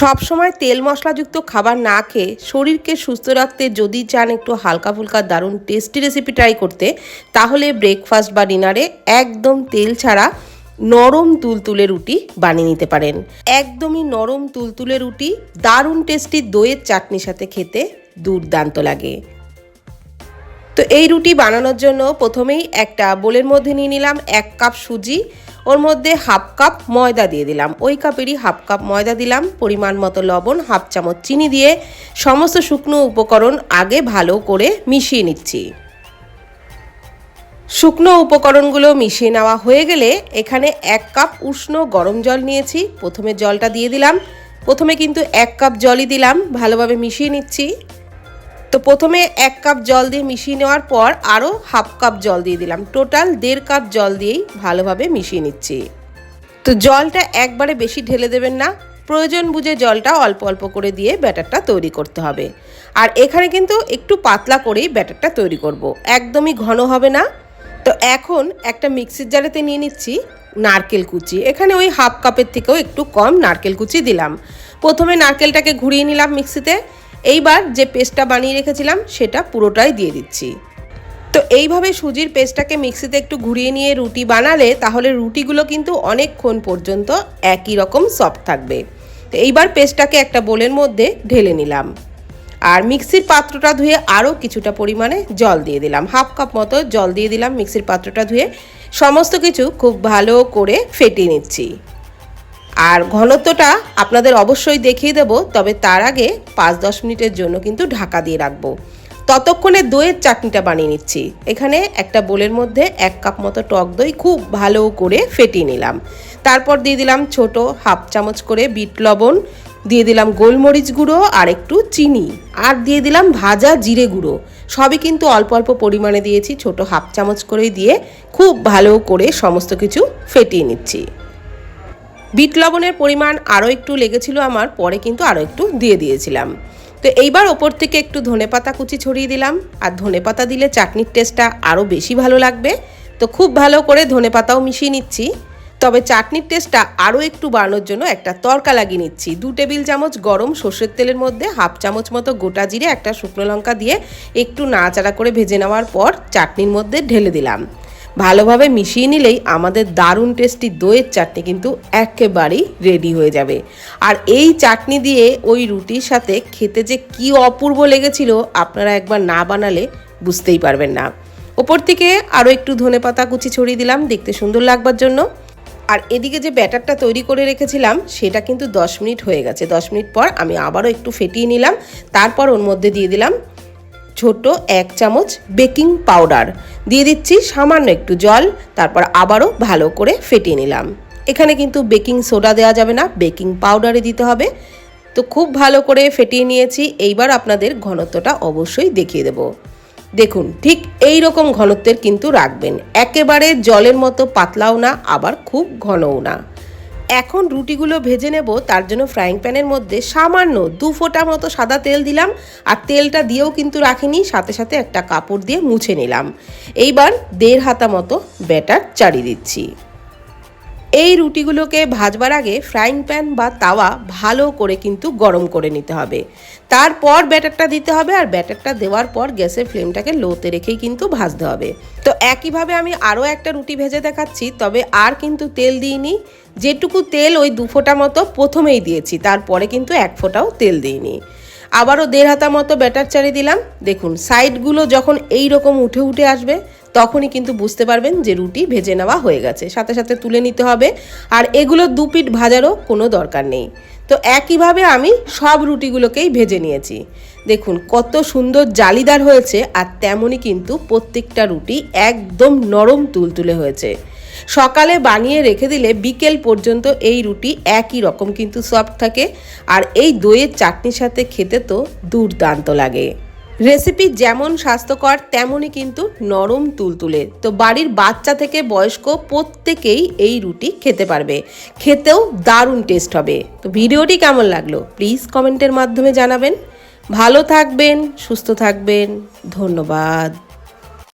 সবসময় তেল মশলাযুক্ত খাবার না খেয়ে শরীরকে সুস্থ রাখতে যদি চান একটু হালকা ফুলকা দারুণ টেস্টি রেসিপি ট্রাই করতে, তাহলে ব্রেকফাস্ট বা ডিনারে একদম তেল ছাড়া নরম তুলতুলে রুটি বানিয়ে নিতে পারেন। একদমই নরম তুলতুলে রুটি দারুণ টেস্টি দইয়ের চাটনির সাথে খেতে দুর্দান্ত লাগে। তো এই রুটি বানানোর জন্য প্রথমেই একটা বোলের মধ্যে নিয়ে নিলাম এক কাপ সুজি ওর মধ্যে হাফ কাপ ময়দা দিয়ে দিলাম। ওই কাপেরই হাফ কাপ ময়দা দিলাম, পরিমাণ মতো লবণ, হাফ চামচ চিনি দিয়ে সমস্ত শুকনো উপকরণ আগে ভালো করে মিশিয়ে নিচ্ছি। শুকনো উপকরণগুলো মিশিয়ে নেওয়া হয়ে গেলে এখানে এক কাপ উষ্ণ গরম জল নিয়েছি। প্রথমে জলটা দিয়ে দিলাম। প্রথমে কিন্তু এক কাপ জলই দিলাম। ভালোভাবে মিশিয়ে নিচ্ছি। তো প্রথমে এক কাপ জল দিয়ে মিশিয়ে নেওয়ার পর আরও হাফ কাপ জল দিয়ে দিলাম। টোটাল দেড় কাপ জল দিয়েই ভালোভাবে মিশিয়ে নিচ্ছি। তো জলটা একবারে বেশি ঢেলে দেবেন না। প্রয়োজন বুঝে জলটা অল্প অল্প করে দিয়ে ব্যাটারটা তৈরি করতে হবে। আর এখানে কিন্তু একটু পাতলা করেই ব্যাটারটা তৈরি করব। একদমই ঘন হবে না। তো এখন একটা মিক্সির জারেতে নিয়ে নিচ্ছি নারকেল কুচি। এখানে ওই হাফ কাপের থেকেও একটু কম নারকেল কুচি দিলাম। প্রথমে নারকেলটাকে ঘুরিয়ে নিলাম মিক্সিতে। এইবার যে পেস্টটা বানিয়ে রেখেছিলাম, সেটা পুরোটাই দিয়ে দিচ্ছি। তো এইভাবে সুজির পেস্টটাকে মিক্সিতে একটু ঘুরিয়ে নিয়ে রুটি বানালে, তাহলে রুটিগুলো কিন্তু অনেকক্ষণ পর্যন্ত একই রকম সফট থাকবে। তো এইবার পেস্টটাকে একটা বোলের মধ্যে ঢেলে নিলাম। আর মিক্সির পাত্রটা ধুয়ে আরও কিছুটা পরিমাণে জল দিয়ে দিলাম। হাফ কাপ মতো জল দিয়ে দিলাম মিক্সির পাত্রটা ধুয়ে। সমস্ত কিছু খুব ভালো করে ফেটিয়ে নিচ্ছি। আর ঘনত্বটা আপনাদের অবশ্যই দেখিয়ে দেব, তবে তার আগে পাঁচ দশ মিনিটের জন্য কিন্তু ঢাকা দিয়ে রাখব। ততক্ষণে দইয়ের চাটনিটা বানিয়ে নিচ্ছি। এখানে একটা বোলের মধ্যে এক কাপ মতো টক দই খুব ভালো করে ফেটিয়ে নিলাম। তারপর দিয়ে দিলাম ছোট হাফ চামচ করে বিট লবণ, দিয়ে দিলাম গোলমরিচ গুঁড়ো আর একটু চিনি, আর দিয়ে দিলাম ভাজা জিরে গুঁড়ো। সবই কিন্তু অল্প অল্প পরিমাণে দিয়েছি, ছোট হাফ চামচ করে দিয়ে খুব ভালো করে সমস্ত কিছু ফেটিয়ে নিচ্ছি। বিট লবণের পরিমাণ আরও একটু লেগেছিল আমার, পরে কিন্তু আরও একটু দিয়ে দিয়েছিলাম। তো এইবার ওপর থেকে একটু ধনেপাতা কুচি ছড়িয়ে দিলাম, আর ধনেপাতা দিলে চাটনির টেস্টটা আরও বেশি ভালো লাগবে। তো খুব ভালো করে ধনেপাতাও মিশিয়ে নিচ্ছি, তবে চাটনির টেস্টটা আরও একটু বাড়ানোর জন্য একটা তরকা লাগিয়ে নিচ্ছি। দু টেবিল চামচ গরম সর্ষের তেলের মধ্যে হাফ চামচ মতো গোটা জিরে, একটা শুকনো লঙ্কা দিয়ে একটু নাড়াচাড়া করে ভেজে নেওয়ার পর চাটনির মধ্যে ঢেলে দিলাম। ভালোভাবে মিশিয়ে নিলেই আমাদের দারুণ টেস্টি দইয়ের চাটনি কিন্তু একেবারেই রেডি হয়ে যাবে। আর এই চাটনি দিয়ে ওই রুটির সাথে খেতে যে কি অপূর্ব লেগেছিল আপনারা একবার না বানালে বুঝতেই পারবেন না। ওপর থেকে আরও একটু ধনেপাতা কুচি ছড়িয়ে দিলাম, দেখতে সুন্দর লাগবার জন্য। আর এদিকে যে ব্যাটারটা তৈরি করে রেখেছিলাম, সেটা কিন্তু দশ মিনিট হয়ে গেছে। দশ মিনিট পর আমি আবারও একটু ফেটিয়ে নিলাম, তারপর ওর মধ্যে দিয়ে দিলাম ছোট এক চামচ বেকিং পাউডার। দিয়ে দিচ্ছি সামান্য একটু জল, তারপর আবারও ভালো করে ফেটিয়ে নিলাম। এখানে কিন্তু বেকিং সোডা দেওয়া যাবে না, বেকিং পাউডারে দিতে হবে। তো খুব ভালো করে ফেটিয়ে নিয়েছি, এইবার আপনাদের ঘনত্বটা অবশ্যই দেখিয়ে দেব। দেখুন, ঠিক এই রকম ঘনত্বের কিন্তু রাখবেন। একেবারে জলের মতো পাতলাও না, আবার খুব ঘনও না। এখন রুটিগুলো ভেজে নেব, তার জন্য ফ্রাইং প্যানের মধ্যে সামান্য দু ফোঁটা মতো সাদা তেল দিলাম, আর তেলটা দিয়েও কিন্তু রাখিনি, সাথে সাথে একটা কাপড় দিয়ে মুছে নিলাম। এইবার দেড় হাতা মতো ব্যাটার চাড়িয়ে দিচ্ছি। এই রুটিগুলোকে ভাজবার আগে ফ্রাইং প্যান বা তাওয়া ভালো করে কিন্তু গরম করে নিতে হবে। তারপর ব্যাটারটা দিতে হবে আর ব্যাটারটা দেওয়ার পর গ্যাসের ফ্লেমটাকে লোতে রেখেই কিন্তু ভাজতে হবে। তো একইভাবে আমি আরও একটা রুটি ভেজে দেখাচ্ছি, তবে আর কিন্তু তেল দিইনি। যেটুকু তেল ওই দু ফোঁটা মতো প্রথমেই দিয়েছি, তারপরে কিন্তু এক ফোঁটাও তেল দিইনি। আবারও দেড় হাতা মতো ব্যাটার চারি দিলাম। দেখুন সাইডগুলো যখন এই রকম উঠে উঠে আসবে তখনই কিন্তু বুঝতে পারবেন যে রুটি ভেজে নেওয়া হয়ে গেছে। সাথে সাথে তুলে নিতে হবে। আর এগুলো দু পিঠ ভাজারও কোনো দরকার নেই। তো একইভাবে আমি সব রুটিগুলোকেই ভেজে নিয়েছি। দেখুন, কত সুন্দর জালিদার হয়েছে আর তেমনই কিন্তু প্রত্যেকটা রুটি একদম নরম তুলতুলে হয়েছে। সকালে বানিয়ে রেখে দিলে বিকেল পর্যন্ত এই রুটি একই রকম কিন্তু সফট থাকে। আর এই দইয়ের চাটনির সাথে খেতে তো দুর্দান্ত লাগে। রেসিপি যেমন স্বাস্থ্যকর, তেমনই কিন্তু নরম তুলতুলে। তো বাড়ির বাচ্চা থেকে বয়স্ক প্রত্যেকেই এই রুটি খেতে পারবে। খেতেও দারুণ টেস্ট হবে। তো ভিডিওটি কেমন লাগল? প্লিজ কমেন্টের মাধ্যমে জানাবেন। ভালো থাকবেন, সুস্থ থাকবেন। ধন্যবাদ।